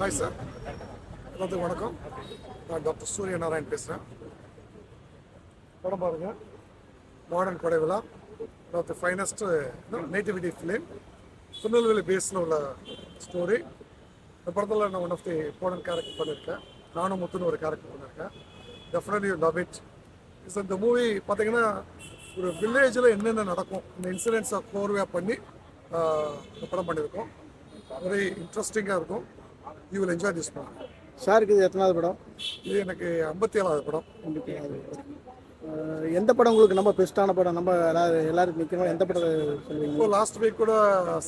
Hi sir எல்லாத்துக்கும் வணக்கம். நான் டாக்டர் சூரிய நாராயண் பேசுகிறேன் படம் பாருங்க. மாடர்ன் கொடை விழா. One the finest nativity film Tirunelveli பேஸில் உள்ள ஸ்டோரி இந்த படத்தில் நான் one of the important character பண்ணியிருக்கேன் நானும் முத்துன்னு ஒரு கேரக்டர் பண்ணியிருக்கேன் definitely you love it is இந்த மூவி பார்த்தீங்கன்னா ஒரு வில்லேஜில் என்னென்ன நடக்கும் இந்த இன்சிடென்ட்ஸை கோர்வையாக பண்ணி இந்த படம் பண்ணியிருக்கோம். வெரி இன்ட்ரெஸ்டிங்காக இருக்கும். You will enjoy this movie சாருக்கு இது எத்தனாவது படம்? இது எனக்கு ஐம்பத்தி ஏழாவது படம். எந்த படம் உங்களுக்கு ரொம்ப பெஸ்ட்டான படம்? நம்ம எல்லாருக்கும் நிற்கணும் எந்த படம் சொல்லுவீங்க? இப்போ லாஸ்ட் வீக் கூட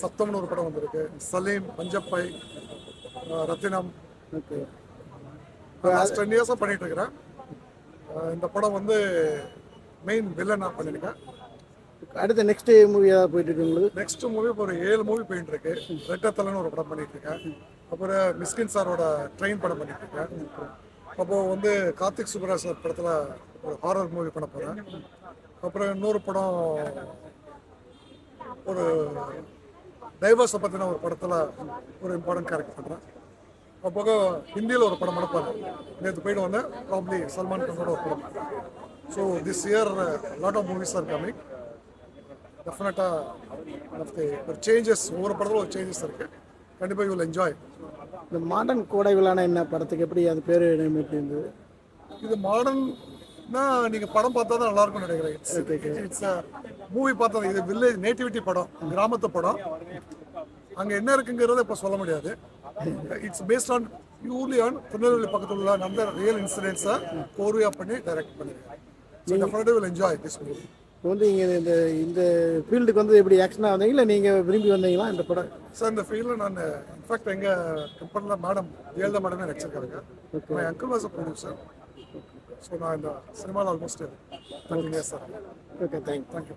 சப்தம்னு ஒரு படம் வந்திருக்கு. சலீம் பஞ்சப்பை ரத்தினம். ஓகே. லாஸ்ட் டென் இயர்ஸாக பண்ணிட்டு இருக்கிறேன். இந்த படம் வந்து மெயின் வில்லன் நான் பண்ணியிருக்கேன். அடுத்த நெக்ஸ்ட் மூவி ஏதாவது போயிட்டு இருக்கு உங்களுக்கு? நெக்ஸ்ட் மூவி இப்போ ஒரு ஏழு மூவி போயிட்டு இருக்கு. ரெட்டத்தலைன்னு ஒரு படம் பண்ணிட்டு இருக்கேன். அப்புறம் மிஸ்கின் சாரோட ட்ரெயின் படம் பண்ணிட்டு இருக்கேன். அப்போ வந்து கார்த்திக் சுப்ராஜ் சார் படத்துல ஒரு ஹாரர் மூவி பண்ண போறேன். அப்புறம் இன்னொரு படம் ஒரு டைவர்ஸை பற்றின ஒரு படத்தில் ஒரு இம்பார்ட்டன்ட் கேரக்டர் பண்ணுறேன் அப்போ ஹிந்தியில் ஒரு படம் பண்ண நேற்று போயிட்டு வந்தேன். ப்ராப்ளி சல்மான் கானோட ஒரு படம். So this year lot of movies are coming டெஃபினட்டாக ஒரு சேஞ்சஸ் ஒவ்வொரு படத்துல ஒரு சேஞ்சஸ் இருக்கு. கண்டிப்பாக யூ என்ஜாய் இந்த மாடர்ன் கோடை விழானா என்ன? படத்துக்கு எப்படி அது பேர் நேம் எப்படி இருந்தது? இது மாடர்ன்னா நீங்கள் படம் பார்த்தா தான் நல்லா இருக்கும்னு நினைக்கிறேன் இட்ஸ் மூவி பார்த்தா இது வில்லேஜ் நேட்டிவிட்டி படம் கிராமத்து படம். அங்கே என்ன இருக்குங்கிறத இப்போ சொல்ல முடியாது. It's based on purely on Tirunelveli பக்கத்தில் உள்ள நடந்த ரியல் இன்சிடென்ட்ஸை கோர்வையாக பண்ணி டைரக்ட் பண்ணிருக்கேன் என்ஜாய் திஸ் மூவி இப்போ வந்து இங்கே இந்த இந்த ஃபீல்டுக்கு வந்து எப்படி ஆக்ஷனாக வந்தீங்க இல்லை நீங்கள் விரும்பி வந்தீங்களா இந்த படம்? சார் இந்த ஃபீல்டில் நான் இன்ஃபேக்ட் எங்கள் கம்பெனியில் மேடம் ஜெயலலிதா மேடமே நடிச்சிருக்காங்க my uncle was a producer so நான் இந்த சினிமாவில் almost continuous sir. Okay thank you thank you